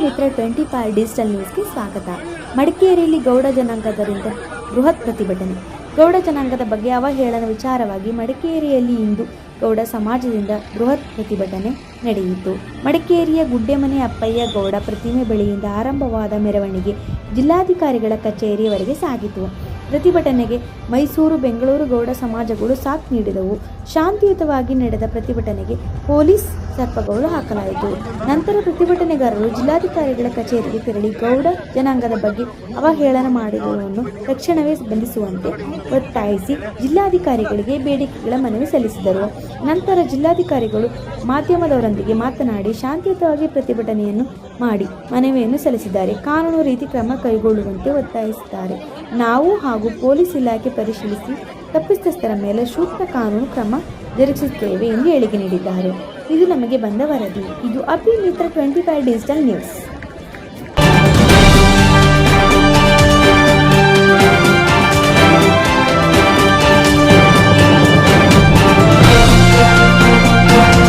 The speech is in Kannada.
ಮಿತ್ರ ಟ್ವೆಂಟಿ ಫೈವ್ ಡಿಜಿಟಲ್ ನ್ಯೂಸ್ಗೆ ಸ್ವಾಗತ. ಮಡಿಕೇರಿಯಲ್ಲಿ ಗೌಡ ಜನಾಂಗದರಿಂದ ಬೃಹತ್ ಪ್ರತಿಭಟನೆ. ಗೌಡ ಜನಾಂಗದ ಬಗ್ಗೆ ಅವಹೇಳನ ವಿಚಾರವಾಗಿ ಮಡಿಕೇರಿಯಲ್ಲಿ ಇಂದು ಗೌಡ ಸಮಾಜದಿಂದ ಬೃಹತ್ ಪ್ರತಿಭಟನೆ ನಡೆಯಿತು. ಮಡಿಕೇರಿಯ ಗುಡ್ಡೆಮನೆ ಅಪ್ಪಯ್ಯ ಗೌಡ ಪ್ರತಿಮೆ ಬಳಿಯಿಂದ ಆರಂಭವಾದ ಮೆರವಣಿಗೆ ಜಿಲ್ಲಾಧಿಕಾರಿಗಳ ಕಚೇರಿಯವರೆಗೆ ಸಾಗಿತು. ಪ್ರತಿಭಟನೆಗೆ ಮೈಸೂರು ಬೆಂಗಳೂರು ಗೌಡ ಸಮಾಜಗಳು ಸಾಥ್ ನೀಡಿದವು. ಶಾಂತಿಯುತವಾಗಿ ನಡೆದ ಪ್ರತಿಭಟನೆಗೆ ಪೊಲೀಸ್ ಸರ್ಪಗೌಡ ಹಾಕಲಾಯಿತು. ನಂತರ ಪ್ರತಿಭಟನೆಗಾರರು ಜಿಲ್ಲಾಧಿಕಾರಿಗಳ ಕಚೇರಿಗೆ ತೆರಳಿ ಗೌಡ ಜನಾಂಗದ ಬಗ್ಗೆ ಅವಹೇಳನ ಮಾಡಿದವರನ್ನು ತಕ್ಷಣವೇ ಬಂಧಿಸುವಂತೆ ಒತ್ತಾಯಿಸಿ ಜಿಲ್ಲಾಧಿಕಾರಿಗಳಿಗೆ ಬೇಡಿಕೆಗಳ ಮನವಿ ಸಲ್ಲಿಸಿದರು. ನಂತರ ಜಿಲ್ಲಾಧಿಕಾರಿಗಳು ಮಾಧ್ಯಮದವರೊಂದಿಗೆ ಮಾತನಾಡಿ ಶಾಂತಿಯುತವಾಗಿ ಪ್ರತಿಭಟನೆಯನ್ನು ಮಾಡಿ ಮನವಿಯನ್ನು ಸಲ್ಲಿಸಿದ್ದಾರೆ. ಕಾನೂನು ರೀತಿ ಕ್ರಮ ಕೈಗೊಳ್ಳುವಂತೆ ಒತ್ತಾಯಿಸಿದ್ದಾರೆ. ನಾವು ಹಾಗೂ ಪೊಲೀಸ್ ಇಲಾಖೆ ಪರಿಶೀಲಿಸಿ ತಪ್ಪಿತಸ್ಥರ ಮೇಲೆ ಸೂಕ್ತ ಕಾನೂನು ಕ್ರಮ ಜರುಗಿಸುತ್ತೇವೆ ಎಂದು ಹೇಳಿಕೆ ನೀಡಿದ್ದಾರೆ. ಇದು ನಮಗೆ ಬಂದ ವರದಿ. ಇದು ಅಪಿ ಮಿತ್ರ ಟ್ವೆಂಟಿ ಫೈವ್ ಡಿಜಿಟಲ್ ನ್ಯೂಸ್.